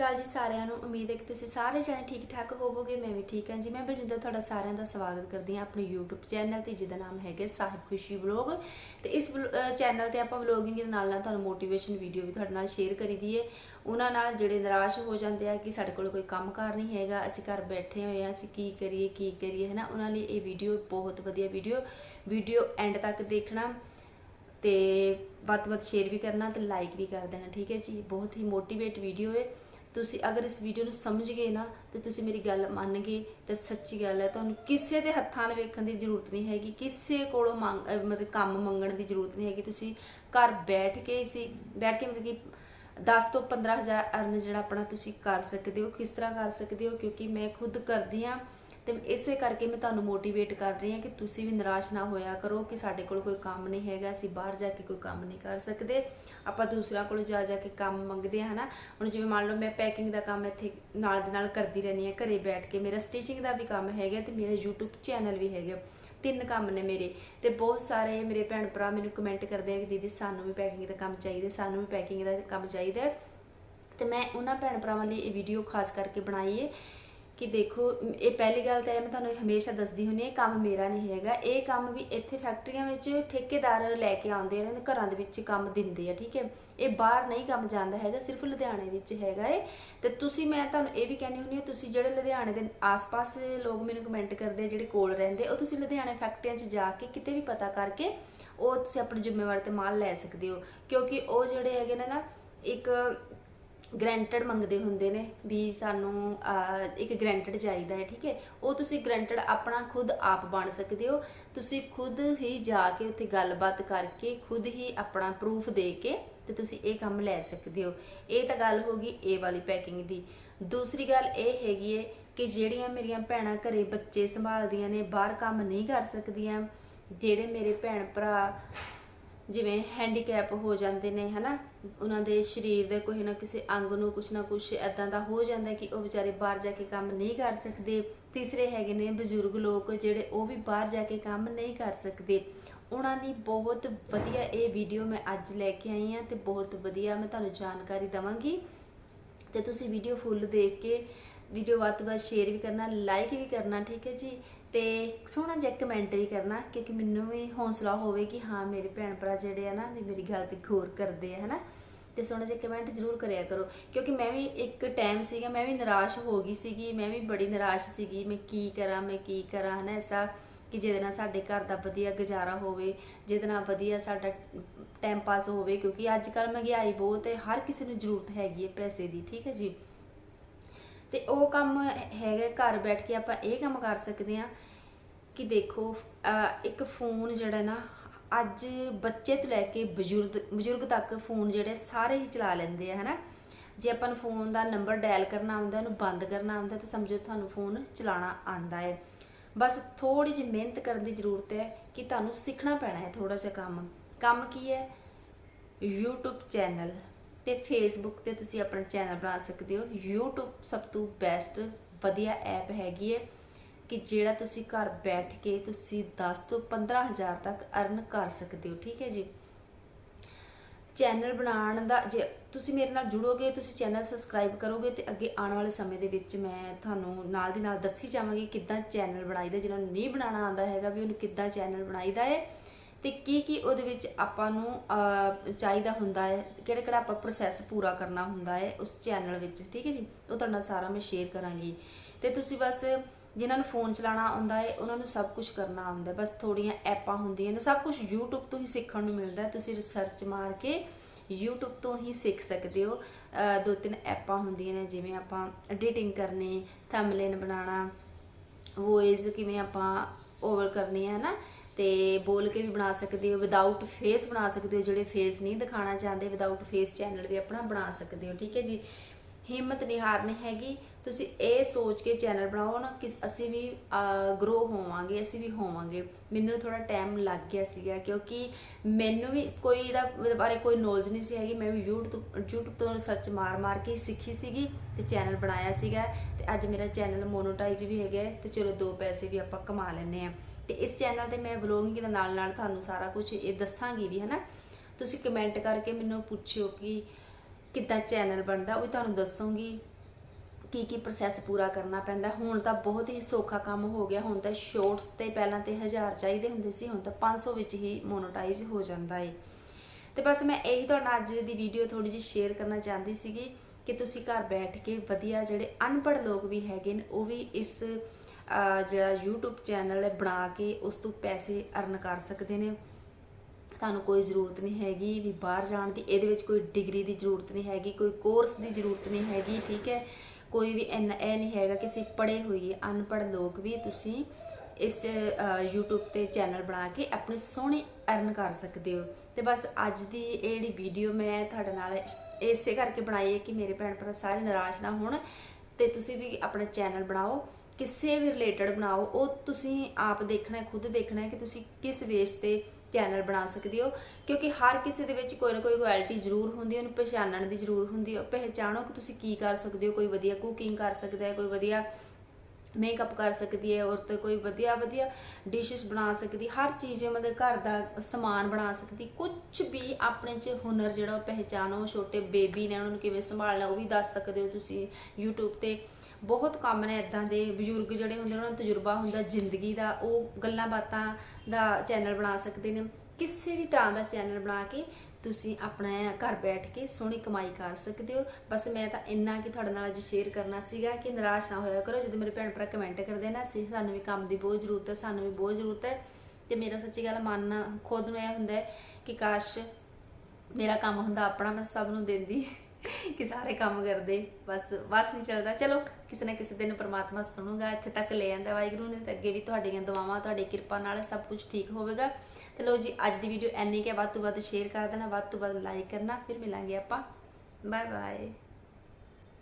ਅਕਾਲ ਜੀ ਸਾਰਿਆਂ ਨੂੰ। ਉਮੀਦ ਹੈ ਕਿ ਤੁਸੀਂ ਸਾਰੇ ਜਣੇ ਠੀਕ ਠਾਕ ਹੋਵੋਗੇ, ਮੈਂ ਵੀ ਠੀਕ ਹਾਂ ਜੀ। ਮੈਂ ਬਲਜਿੰਦਰ ਤੁਹਾਡਾ ਸਾਰਿਆਂ ਦਾ ਸਵਾਗਤ ਕਰਦੀ ਹਾਂ ਆਪਣੇ YouTube ਚੈਨਲ ਤੇ, ਜਿਹਦਾ ਨਾਮ ਹੈਗਾ ਸਾਹਿਬ ਖੁਸ਼ੀ ਵਲੌਗ। ਤੇ ਇਸ ਚੈਨਲ ਤੇ ਆਪਾਂ ਵਲੌਗਿੰਗ ਦੇ ਨਾਲ ਨਾਲ ਤੁਹਾਨੂੰ ਮੋਟੀਵੇਸ਼ਨ ਵੀਡੀਓ ਵੀ ਤੁਹਾਡੇ ਨਾਲ ਸ਼ੇਅਰ ਕਰੀਦੀ ਏ। ਉਹਨਾਂ ਨਾਲ ਜਿਹੜੇ ਨਿਰਾਸ਼ ਹੋ ਜਾਂਦੇ ਆ ਕਿ ਸਾਡੇ ਕੋਲ ਕੋਈ ਕੰਮਕਾਰ ਨਹੀਂ ਹੈਗਾ, ਅਸੀਂ ਘਰ ਬੈਠੇ ਹੋਏ ਆ ਅਸੀਂ ਕੀ ਕਰੀਏ ਕੀ ਕਰੀਏ ਹੈ ਨਾ ਉਹਨਾਂ ਲਈ ਇਹ ਵੀਡੀਓ ਬਹੁਤ ਵਧੀਆ ਵੀਡੀਓ ਵੀਡੀਓ ਐਂਡ ਤੱਕ ਦੇਖਣਾ ਤੇ ਵੱਧ ਤੋਂ ਵੱਧ ਸ਼ੇਅਰ ਵੀ ਕਰਨਾ ਤੇ ਲਾਈਕ ਵੀ ਕਰ ਦੇਣਾ, ਠੀਕ ਹੈ ਜੀ? ਬਹੁਤ ਹੀ ਮੋਟੀਵੇਟ ਵੀਡੀਓ ਹੈ ਤੁਸੀਂ ਅਗਰ ਇਸ ਵੀਡੀਓ ਨੂੰ ਸਮਝ ਗਏ ਨਾ, ਤੇ ਤੁਸੀਂ ਮੇਰੀ ਗੱਲ ਮੰਨ ਗਏ, ਤੇ ਸੱਚੀ ਗੱਲ ਹੈ, ਤੁਹਾਨੂੰ ਕਿਸੇ ਦੇ ਹੱਥਾਂ ਨਾਲ ਵੇਖਣ ਦੀ ਜ਼ਰੂਰਤ ਨਹੀਂ ਹੈਗੀ, ਕਿਸੇ ਕੋਲੋਂ ਮੰਗ ਮਤਲਬ ਕੰਮ ਮੰਗਣ ਦੀ ਜ਼ਰੂਰਤ ਨਹੀਂ ਹੈਗੀ, ਤੁਸੀਂ ਘਰ ਬੈਠ ਕੇ ਸੀ ਬੈਠ ਕੇ ਮਤਲਬ ਕਿ 10 ਤੋਂ 15000 ਅਰਨ ਜਿਹੜਾ ਆਪਣਾ ਤੁਸੀਂ ਕਰ ਸਕਦੇ ਹੋ, ਕਿਸ ਤਰ੍ਹਾਂ ਕਰ ਸਕਦੇ ਹੋ, ਕਿਉਂਕਿ ਮੈਂ ਖੁਦ ਕਰਦੀ ਆ ਤੇ ਇਸੇ ਕਰਕੇ ਮੈਂ ਤੁਹਾਨੂੰ ਮੋਟੀਵੇਟ ਕਰ ਰਹੀ ਹਾਂ ਕਿ ਤੁਸੀਂ ਵੀ ਨਿਰਾਸ਼ ਨਾ ਹੋਇਆ ਕਰੋ ਕਿ ਸਾਡੇ ਕੋਲ ਕੋਈ ਕੰਮ ਨਹੀਂ ਹੈਗਾ, ਅਸੀਂ ਬਾਹਰ ਜਾ ਕੇ ਕੋਈ ਕੰਮ ਨਹੀਂ ਕਰ ਸਕਦੇ। ਆਪਾਂ ਦੂਸਰਾ ਕੋਲ ਜਾ ਜਾ ਕੇ ਕੰਮ ਮੰਗਦੇ ਆ ਹਨਾ? ਹੁਣ ਜਿਵੇਂ ਮੰਨ ਲਓ ਮੈਂ ਪੈਕਿੰਗ ਦਾ ਕੰਮ ਇੱਥੇ ਨਾਲ ਦੇ ਨਾਲ ਕਰਦੀ ਰਹਿੰਦੀ ਹਾਂ, ਘਰੇ ਬੈਠ ਕੇ। ਮੇਰਾ ਸਟਿਚਿੰਗ ਦਾ ਵੀ ਕੰਮ ਹੈਗਾ ਤੇ ਮੇਰਾ YouTube ਚੈਨਲ ਵੀ ਹੈਗਾ। ਤਿੰਨ ਕੰਮ ਨੇ ਮੇਰੇ ਤੇ ਬਹੁਤ ਸਾਰੇ ਮੇਰੇ ਭੈਣ ਭਰਾ ਮੈਨੂੰ ਕਮੈਂਟ ਕਰਦੇ ਆ ਕਿ ਦੀਦੀ ਸਾਨੂੰ ਵੀ ਪੈਕਿੰਗ ਦਾ ਕੰਮ ਚਾਹੀਦਾ, ਸਾਨੂੰ ਵੀ ਪੈਕਿੰਗ ਦਾ ਕੰਮ ਚਾਹੀਦਾ ਹੈ। ਤੇ ਮੈਂ ਉਹਨਾਂ ਭੈਣ ਭਰਾਵਾਂ ਲਈ ਇਹ ਵੀਡੀਓ ਖਾਸ ਕਰਕੇ ਬਣਾਈ ਹੈ। ਕਿ ਦੇਖੋ, ਇਹ ਪਹਿਲੀ ਗੱਲ ਤਾਂ ਇਹ ਮੈਂ ਤੁਹਾਨੂੰ ਹਮੇਸ਼ਾ ਦੱਸਦੀ ਹੁੰਦੀ ਹਾਂ, ਇਹ ਕੰਮ ਮੇਰਾ ਨਹੀਂ ਹੈਗਾ। ਇਹ ਕੰਮ ਵੀ ਇੱਥੇ ਫੈਕਟਰੀਆਂ ਵਿੱਚ ਠੇਕੇਦਾਰ ਲੈ ਕੇ ਆਉਂਦੇ ਨੇ ਤੇ ਘਰਾਂ ਦੇ ਵਿੱਚ ਕੰਮ ਦਿੰਦੇ ਆ, ਠੀਕ ਹੈ? ਇਹ ਬਾਹਰ ਨਹੀਂ ਕੰਮ ਜਾਂਦਾ ਹੈਗਾ, ਸਿਰਫ ਲੁਧਿਆਣੇ ਵਿੱਚ ਹੈਗਾ ਏ ਤੇ ਤੁਸੀਂ, ਮੈਂ ਤੁਹਾਨੂੰ ਇਹ ਵੀ ਕਹਿੰਦੀ ਹੁੰਦੀ ਹਾਂ, ਤੁਸੀਂ ਜਿਹੜੇ ਲੁਧਿਆਣੇ ਦੇ ਆਸ-ਪਾਸ ਲੋਕ ਮੈਨੂੰ ਕਮੈਂਟ ਕਰਦੇ ਆ, ਜਿਹੜੇ ਕੋਲ ਰਹਿੰਦੇ, ਉਹ ਤੁਸੀਂ ਲੁਧਿਆਣੇ ਫੈਕਟਰੀਆਂ 'ਚ ਜਾ ਕੇ ਕਿਤੇ ਵੀ ਪਤਾ ਕਰਕੇ ਉਹ ਤੁਸੀਂ ਆਪਣੀ ਜ਼ਿੰਮੇਵਾਰੀ ਤੇ ਮਾਲ ਲੈ ਸਕਦੇ ਹੋ। ਕਿਉਂਕਿ ਉਹ ਜਿਹੜੇ ਹੈਗੇ ਨੇ ਨਾ, ਇੱਕ ਗਰੰਟਡ ਮੰਗਦੇ ਹੁੰਦੇ ਨੇ ਵੀ ਸਾਨੂੰ ਇੱਕ ਗਰੰਟਡ ਚਾਹੀਦਾ ਹੈ, ਠੀਕ ਹੈ? ਉਹ ਤੁਸੀਂ ਗਰੰਟਡ ਆਪਣਾ ਖੁਦ ਆਪ ਬਣ ਸਕਦੇ ਹੋ। ਤੁਸੀਂ ਖੁਦ ਹੀ ਜਾ ਕੇ ਉੱਥੇ ਗੱਲਬਾਤ ਕਰਕੇ, ਖੁਦ ਹੀ ਆਪਣਾ ਪ੍ਰੂਫ ਦੇ ਕੇ ਤੇ ਤੁਸੀਂ ਇਹ ਕੰਮ ਲੈ ਸਕਦੇ ਹੋ। ਇਹ ਤਾਂ ਗੱਲ ਹੋ ਗਈ ਇਹ ਵਾਲੀ ਪੈਕਿੰਗ ਦੀ। ਦੂਸਰੀ ਗੱਲ ਇਹ ਹੈਗੀ ਹੈ ਕਿ ਜਿਹੜੀਆਂ ਮੇਰੀਆਂ ਭੈਣਾਂ ਘਰੇ ਬੱਚੇ ਸੰਭਾਲਦੀਆਂ ਨੇ, ਬਾਹਰ ਕੰਮ ਨਹੀਂ ਕਰ ਸਕਦੀਆਂ, ਜਿਹੜੇ ਮੇਰੇ ਭੈਣ ਭਰਾ ਜਿਵੇਂ ਹੈਂਡੀਕੈਪ ਹੋ ਜਾਂਦੇ ਨੇ, ਹਨਾ? ਉਹਨਾਂ ਦੇ ਸਰੀਰ ਦੇ ਕੋਈ ਨਾ ਕਿਸੇ ਅੰਗ ਨੂੰ ਕੁਛ ਨਾ ਕੁਛ ਐਦਾਂ ਦਾ ਹੋ ਜਾਂਦਾ ਕਿ ਉਹ ਵਿਚਾਰੇ ਬਾਹਰ ਜਾ ਕੇ ਕੰਮ ਨਹੀਂ ਕਰ ਸਕਦੇ। ਤੀਸਰੇ ਹੈਗੇ ਨੇ ਬਜ਼ੁਰਗ ਲੋਕ ਜਿਹੜੇ ਉਹ ਵੀ ਬਾਹਰ ਜਾ ਕੇ ਕੰਮ ਨਹੀਂ ਕਰ ਸਕਦੇ। ਉਹਨਾਂ ਦੀ ਬਹੁਤ ਵਧੀਆ ਇਹ ਵੀਡੀਓ ਮੈਂ ਅੱਜ ਲੈ ਕੇ ਆਈ ਹਾਂ ਤੇ ਬਹੁਤ ਵਧੀਆ ਮੈਂ ਤੁਹਾਨੂੰ ਜਾਣਕਾਰੀ ਦਵਾਂਗੀ। ਤੇ ਤੁਸੀਂ ਵੀਡੀਓ ਫੁੱਲ ਦੇਖ ਕੇ ਵੀਡੀਓ ਵੱਧ ਤੋਂ ਵੱਧ ਸ਼ੇਅਰ ਵੀ ਕਰਨਾ ਲਾਈਕ ਵੀ ਕਰਨਾ, ਠੀਕ ਹੈ ਜੀ? ਤੇ ਸੋਹਣਾ ਜਿਹਾ ਕਮੈਂਟ ਵੀ ਕਰਨਾ, ਕਿਉਂਕਿ ਮੈਨੂੰ ਵੀ ਹੌਸਲਾ ਹੋਵੇ ਕਿ ਹਾਂ, ਮੇਰੇ ਭੈਣ ਭਰਾ ਜਿਹੜੇ ਆ ਨਾ, ਵੀ ਮੇਰੀ ਗੱਲ ਤੇ ਗੌਰ ਕਰਦੇ ਆ, ਹਨਾ? ਤੇ ਸੋਹਣਾ ਜਿਹਾ ਕਮੈਂਟ ਜ਼ਰੂਰ ਕਰਿਆ ਕਰੋ। ਕਿਉਂਕਿ ਮੈਂ ਵੀ ਇੱਕ ਟਾਈਮ ਸੀਗਾ, ਮੈਂ ਵੀ ਨਿਰਾਸ਼ ਹੋ ਗਈ ਸੀਗੀ, ਮੈਂ ਵੀ ਬੜੀ ਨਿਰਾਸ਼ ਸੀਗੀ, ਮੈਂ ਕੀ ਕਰਾਂ, ਮੈਂ ਕੀ ਕਰਾਂ, ਹਨਾ? ਐਸਾ ਕਿ ਜਿਹਦੇ ਨਾਲ ਸਾਡੇ ਘਰ ਦਾ ਵਧੀਆ ਗੁਜ਼ਾਰਾ ਹੋਵੇ, ਜਿਹਦੇ ਨਾਲ ਵਧੀਆ ਸਾਡਾ ਟਾਈਮ ਪਾਸ ਹੋਵੇ, ਕਿਉਂਕਿ ਅੱਜ ਕੱਲ ਮਹਿੰਗਾਈ ਬਹੁਤ ਹੈ, ਹਰ ਕਿਸੇ ਨੂੰ ਜ਼ਰੂਰਤ ਹੈਗੀ ਹੈ ਪੈਸੇ ਦੀ, ਠੀਕ ਹੈ ਜੀ? ਤੇ ਉਹ ਕੰਮ ਹੈਗਾ ਘਰ ਬੈਠ ਕੇ ਆਪਾਂ ਇਹ ਕੰਮ ਕਰ ਸਕਦੇ ਆ ਕਿ ਦੇਖੋ ਇੱਕ ਫੋਨ ਜਿਹੜਾ ਨਾ, ਅੱਜ ਬੱਚੇ ਤੋਂ ਲੈ ਕੇ ਬਜ਼ੁਰਗ ਬਜ਼ੁਰਗ ਤੱਕ ਫੋਨ ਜਿਹੜੇ ਸਾਰੇ ਹੀ ਚਲਾ ਲੈਂਦੇ ਆ, ਹਨਾ? ਜੇ ਆਪਾਂ ਨੂੰ ਫੋਨ ਦਾ ਨੰਬਰ ਡਾਇਲ ਕਰਨਾ ਆਉਂਦਾ, ਉਹਨੂੰ ਬੰਦ ਕਰਨਾ ਆਉਂਦਾ, ਤਾਂ ਸਮਝੋ ਤੁਹਾਨੂੰ ਫੋਨ ਚਲਾਉਣਾ ਆਉਂਦਾ ਹੈ। ਬਸ ਥੋੜੀ ਜਿਹੀ ਮਿਹਨਤ ਕਰਨ ਦੀ ਜ਼ਰੂਰਤ ਹੈ ਕਿ ਤੁਹਾਨੂੰ ਸਿੱਖਣਾ ਪੈਣਾ ਹੈ ਥੋੜਾ ਜਿਹਾ ਕੰਮ। ਕੰਮ ਕੀ ਹੈ? YouTube ਚੈਨਲ ਤੇ ਫੇਸਬੁੱਕ ਤੇ ਤੁਸੀਂ ਆਪਣਾ ਚੈਨਲ ਬਣਾ ਸਕਦੇ ਹੋ। YouTube ਸਭ ਤੋਂ ਬੈਸਟ ਵਧੀਆ ਐਪ ਹੈਗੀ ਹੈ ਕਿ ਜਿਹੜਾ ਤੁਸੀਂ ਘਰ ਬੈਠ ਕੇ ਤੁਸੀਂ 10 ਤੋਂ 15000 ਤੱਕ ਅਰਨ ਕਰ ਸਕਦੇ ਹੋ, ਠੀਕ ਹੈ ਜੀ। ਚੈਨਲ ਬਣਾਉਣ ਦਾ ਜੇ ਤੁਸੀਂ ਮੇਰੇ ਨਾਲ ਜੁੜੋਗੇ, ਤੁਸੀਂ ਚੈਨਲ ਸਬਸਕ੍ਰਾਈਬ ਕਰੋਗੇ ਤੇ ਅੱਗੇ ਆਉਣ ਵਾਲੇ ਸਮੇਂ ਦੇ ਵਿੱਚ ਮੈਂ ਤੁਹਾਨੂੰ ਨਾਲ ਦੀ ਨਾਲ ਦੱਸੀ ਜਾਵਾਂਗੀ ਕਿੱਦਾਂ ਚੈਨਲ ਬਣਾਈਦਾ, ਜਿਹਨਾਂ ਨੂੰ ਨਹੀਂ ਬਣਾਉਣਾ ਆਉਂਦਾ ਹੈਗਾ ਵੀ ਉਹਨੂੰ ਕਿੱਦਾਂ ਚੈਨਲ ਬਣਾਈਦਾ ਹੈ। ਤੇ ਕੀ ਕੀ ਉਹਦੇ ਵਿੱਚ ਆਪਾਂ ਨੂੰ ਚਾਹੀਦਾ ਹੁੰਦਾ ਹੈ, ਕਿਹੜਾ ਕਿਹੜਾ ਆਪਾਂ ਪ੍ਰੋਸੈਸ ਪੂਰਾ ਕਰਨਾ ਹੁੰਦਾ ਹੈ ਉਸ ਚੈਨਲ ਵਿੱਚ, ਠੀਕ ਹੈ ਜੀ? ਉਹ ਤੁਹਾਡੇ ਨਾਲ ਸਾਰਾ ਮੈਂ ਸ਼ੇਅਰ ਕਰਾਂਗੀ। ਤੇ ਤੁਸੀਂ ਬਸ ਜਿਨ੍ਹਾਂ ਨੂੰ ਫੋਨ ਚਲਾਉਣਾ ਆਉਂਦਾ ਹੈ, ਉਹਨਾਂ ਨੂੰ ਸਭ ਕੁਝ ਕਰਨਾ ਆਉਂਦਾ ਬਸ ਥੋੜੀਆਂ ਐਪਾਂ ਹੁੰਦੀਆਂ ਨੇ, ਸਭ ਕੁਝ YouTube ਤੋਂ ਹੀ ਸਿੱਖਣ ਨੂੰ ਮਿਲਦਾ ਤੁਸੀਂ ਰਿਸਰਚ ਮਾਰ ਕੇ YouTube ਤੋਂ ਹੀ ਸਿੱਖ ਸਕਦੇ ਹੋ। ਦੋ ਤਿੰਨ ਐਪਾਂ ਹੁੰਦੀਆਂ ਨੇ, ਜਿਵੇਂ ਆਪਾਂ ਐਡੀਟਿੰਗ ਕਰਨੀ ਥੰਬਨੇਲ ਬਣਾਉਣਾ ਵੌਇਸ ਕਿਵੇਂ ਆਪਾਂ ਓਵਰ ਕਰਨੀ ਹੈ ਨਾ? ਤੇ ਬੋਲ ਕੇ ਵੀ ਬਣਾ ਸਕਦੇ ਹੋ ਵਿਦਆਊਟ ਫੇਸ ਬਣਾ ਸਕਦੇ ਹੋ, ਜਿਹੜੇ ਫੇਸ ਨਹੀਂ ਦਿਖਾਣਾ ਚਾਹੁੰਦੇ ਵਿਦਆਊਟ ਫੇਸ ਚੈਨਲ ਵੀ ਆਪਣਾ ਬਣਾ ਸਕਦੇ ਹੋ, ਠੀਕ ਹੈ ਜੀ? ਹਿੰਮਤ ਨਿਹਾਰਨ ਹੈਗੀ। ਤੁਸੀਂ ਇਹ ਸੋਚ ਕੇ ਚੈਨਲ ਬਣਾਓ ਨਾ ਕਿ ਅਸੀਂ ਵੀ ਗਰੋ ਹੋਵਾਂਗੇ, ਅਸੀਂ ਵੀ ਹੋਵਾਂਗੇ। ਮੈਨੂੰ ਥੋੜਾ ਟਾਈਮ ਲੱਗ ਗਿਆ ਸੀਗਾ ਕਿਉਂਕਿ ਮੈਨੂੰ ਵੀ ਕੋਈ ਇਹਦਾ ਇਹਦੇ ਬਾਰੇ ਕੋਈ ਨੌਲੇਜ ਨਹੀਂ ਸੀ ਹੈਗੀ। ਮੈਂ ਵੀ YouTube ਤੋਂ YouTube ਤੋਂ ਸਰਚ ਮਾਰ-ਮਾਰ ਕੇ ਸਿੱਖੀ ਸੀਗੀ ਤੇ ਚੈਨਲ ਬਣਾਇਆ ਸੀਗਾ। ਤੇ ਅੱਜ ਮੇਰਾ ਚੈਨਲ ਮੋਨੋਟਾਈਜ਼ ਵੀ ਹੈਗਾ ਹੈ ਤੇ ਚਲੋ ਦੋ ਪੈਸੇ ਵੀ ਆਪਾਂ ਕਮਾ ਲੈਂਦੇ ਆ ਤੇ ਇਸ ਚੈਨਲ ਤੇ ਮੈਂ ਵਲੋਗਿੰਗ ਦੇ ਨਾਲ ਨਾਲ ਤੁਹਾਨੂੰ ਸਾਰਾ ਕੁਝ ਇਹ ਦੱਸਾਂਗੀ ਵੀ, ਹਨਾ? ਤੁਸੀਂ ਕਮੈਂਟ ਕਰਕੇ ਮੈਨੂੰ ਪੁੱਛਿਓ ਕਿ ਕਿੱਦਾਂ ਚੈਨਲ ਬਣਦਾ, ਉਹ ਤੁਹਾਨੂੰ ਦੱਸੂਗੀ। ਕੀ ਕੀ ਪ੍ਰੋਸੈਸ ਪੂਰਾ ਕਰਨਾ ਪੈਂਦਾ। ਹੁਣ ਤਾਂ ਬਹੁਤ ਹੀ ਸੌਖਾ ਕੰਮ ਹੋ ਗਿਆ। ਹੁਣ ਤਾਂ ਸ਼ੋਰਟਸ ਤੇ ਪਹਿਲਾਂ ਤੇ 1000 ਚਾਹੀਦੇ ਹੁੰਦੇ ਸੀ, ਹੁਣ ਤਾਂ 500 ਵਿੱਚ ਹੀ ਮੋਨੋਟਾਈਜ਼ ਹੋ ਜਾਂਦਾ ਏ। ਤੇ ਬਸ ਮੈਂ ਇਹੀ ਤੁਹਾਡਾ ਅੱਜ ਦੀ ਵੀਡੀਓ ਥੋੜੀ ਜਿਹੀ ਸ਼ੇਅਰ ਕਰਨਾ ਚਾਹੁੰਦੀ ਸੀਗੀ ਕਿ ਤੁਸੀਂ ਘਰ ਬੈਠ ਕੇ ਵਧੀਆ ਜਿਹੜੇ ਅਨਪੜ੍ਹ ਲੋਕ ਵੀ ਹੈਗੇ ਨੇ, ਉਹ ਵੀ ਇਸ ਜਿਹੜਾ YouTube ਚੈਨਲ ਹੈ ਬਣਾ ਕੇ ਉਸ ਤੋਂ ਪੈਸੇ ਅਰਨ ਕਰ ਸਕਦੇ ਨੇ। ਤੁਹਾਨੂੰ ਕੋਈ ਜ਼ਰੂਰਤ ਨਹੀਂ ਹੈਗੀ ਵੀ ਬਾਹਰ ਜਾਣ ਦੀ, ਇਹਦੇ ਵਿੱਚ ਕੋਈ ਡਿਗਰੀ ਦੀ ਜ਼ਰੂਰਤ ਨਹੀਂ ਹੈਗੀ, ਕੋਈ ਕੋਰਸ ਦੀ ਜ਼ਰੂਰਤ ਨਹੀਂ ਹੈਗੀ, ਠੀਕ ਹੈ? ਕੋਈ ਵੀ ਇੰਨਾ ਇਹ ਨਹੀਂ ਹੈਗਾ ਕਿ ਅਸੀਂ ਪੜ੍ਹੇ ਹੋਈਏ ਅਨਪੜ੍ਹ ਲੋਕ ਵੀ ਤੁਸੀਂ ਇਸ ਅਹ, YouTube ਤੇ ਚੈਨਲ ਬਣਾ ਕੇ ਆਪਣੇ ਸੋਹਣੇ ਅਰਨ ਕਰ ਸਕਦੇ ਹੋ। ਤੇ ਬਸ ਅੱਜ ਦੀ ਇਹ ਜਿਹੜੀ ਵੀਡੀਓ ਮੈਂ ਤੁਹਾਡੇ ਨਾਲ ਇਸੇ ਕਰਕੇ ਬਣਾਈ ਹੈ ਕਿ ਮੇਰੇ ਭੈਣ ਭਰਾ ਸਾਰੇ ਨਿਰਾਸ਼ ਨਾ ਹੋਣ ਤੇ ਤੁਸੀਂ ਵੀ ਆਪਣਾ ਚੈਨਲ ਬਣਾਓ ਕਿਸੇ ਵੀ ਰਿਲੇਟਡ ਬਣਾਓ ਉਹ ਤੁਸੀਂ ਆਪ ਦੇਖਣਾ ਖੁਦ ਦੇਖਣਾ ਹੈ ਕਿ ਤੁਸੀਂ ਕਿਸ ਵੇਸ ਤੇ ਚੈਨਲ ਬਣਾ ਸਕਦੇ ਹੋ, ਕਿਉਂਕਿ ਹਰ ਕਿਸੇ ਦੇ ਵਿੱਚ ਕੋਈ ਨਾ ਕੋਈ ਕੁਆਲਿਟੀ ਜ਼ਰੂਰ ਹੁੰਦੀ ਹੈ, ਉਹਨੂੰ ਪਛਾਣਨ ਦੀ ਜ਼ਰੂਰ ਹੁੰਦੀ ਹੈ। ਪਹਿਚਾਣੋ ਕਿ ਤੁਸੀਂ ਕੀ ਕਰ ਸਕਦੇ ਹੋ, ਕੋਈ ਵਧੀਆ ਕੁਕਿੰਗ ਕਰ ਸਕਦਾ ਹੈ, ਕੋਈ ਵਧੀਆ ਮੇਕਅਪ ਕਰ ਸਕਦੀ ਹੈ, ਔਰਤ ਕੋਈ ਵਧੀਆ ਵਧੀਆ ਡਿਸ਼ਸ ਬਣਾ ਸਕਦੀ ਹਰ ਚੀਜ਼ ਮਤਲਬ ਘਰ ਦਾ ਸਮਾਨ ਬਣਾ ਸਕਦੀ ਕੁਝ ਵੀ ਆਪਣੇ 'ਚ ਹੁਨਰ ਜਿਹੜਾ ਉਹ ਪਹਿਚਾਨੋ ਛੋਟੇ ਬੇਬੀ ਨੇ ਉਹਨਾਂ ਨੂੰ ਕਿਵੇਂ ਸੰਭਾਲਣਾ, ਉਹ ਵੀ ਦੱਸ ਸਕਦੇ ਹੋ ਤੁਸੀਂ YouTube ਤੇ। ਬਹੁਤ ਕੰਮ ਨੇ ਇਦਾਂ ਦੇ ਬਜ਼ੁਰਗ ਜਿਹੜੇ ਹੁੰਦੇ ਨੇ, ਉਹਨਾਂ ਨੂੰ ਤਜਰਬਾ ਹੁੰਦਾ ਜ਼ਿੰਦਗੀ ਦਾ ਉਹ ਗੱਲਾਂ ਬਾਤਾਂ ਦਾ ਚੈਨਲ ਬਣਾ ਸਕਦੇ ਨੇ। ਕਿਸੇ ਵੀ ਤਰ੍ਹਾਂ ਦਾ ਚੈਨਲ ਬਣਾ ਕੇ ਤੁਸੀਂ ਆਪਣਾ ਘਰ ਬੈਠ ਕੇ ਸੋਹਣੀ ਕਮਾਈ ਕਰ ਸਕਦੇ ਹੋ। ਬਸ ਮੈਂ ਤਾਂ ਇੰਨਾ ਕਿ ਤੁਹਾਡੇ ਨਾਲ ਅੱਜ ਸ਼ੇਅਰ ਕਰਨਾ ਸੀਗਾ ਕਿ ਨਿਰਾਸ਼ ਨਾ ਹੋਇਆ ਕਰੋ। ਜਦੋਂ ਮੇਰੇ ਭੈਣ ਭਰਾ ਕਮੈਂਟ ਕਰਦੇ ਨਾ ਸੀ ਸਾਨੂੰ ਵੀ ਕੰਮ ਦੀ ਬਹੁਤ ਜ਼ਰੂਰਤ ਹੈ ਸਾਨੂੰ ਵੀ ਬਹੁਤ ਜ਼ਰੂਰਤ ਹੈ। ਤੇ ਮੇਰਾ ਸੱਚੀ ਗੱਲ ਮਨ ਖੁਦ ਨੂੰ ਇਹ ਹੁੰਦਾ ਕਿ ਕਾਸ਼ ਮੇਰਾ ਕੰਮ ਹੁੰਦਾ ਆਪਣਾ ਮੈਂ ਸਭ ਨੂੰ ਦਿੰਦੀ। ਕਿ ਸਾਰੇ ਕੰਮ ਕਰਦੇ, ਬਸ ਬਸ ਨਹੀਂ ਚੱਲਦਾ। ਚਲੋ, ਕਿਸੇ ਨਾ ਕਿਸੇ ਦਿਨ ਪ੍ਰਮਾਤਮਾ ਸੁਣੂਗਾ, ਇੱਥੇ ਤੱਕ ਲੈ ਆਂਦਾ ਵਾਹਿਗੁਰੂ ਨੇ, ਤੇ ਅੱਗੇ ਵੀ ਤੁਹਾਡੀਆਂ ਦੁਆਵਾਂ, ਤੁਹਾਡੀ ਕਿਰਪਾ ਨਾਲ ਸਭ ਕੁਝ ਠੀਕ ਹੋਵੇਗਾ। ਤੇ ਲੋ ਜੀ, ਅੱਜ ਦੀ ਵੀਡੀਓ ਐਨੀ ਕਿ ਵੱਧ ਤੋਂ ਵੱਧ ਸ਼ੇਅਰ ਕਰ ਦੇਣਾ, ਵੱਧ ਤੋਂ ਵੱਧ ਲਾਈਕ ਕਰਨਾ, ਫਿਰ ਮਿਲਾਂਗੇ ਆਪਾਂ। Bye bye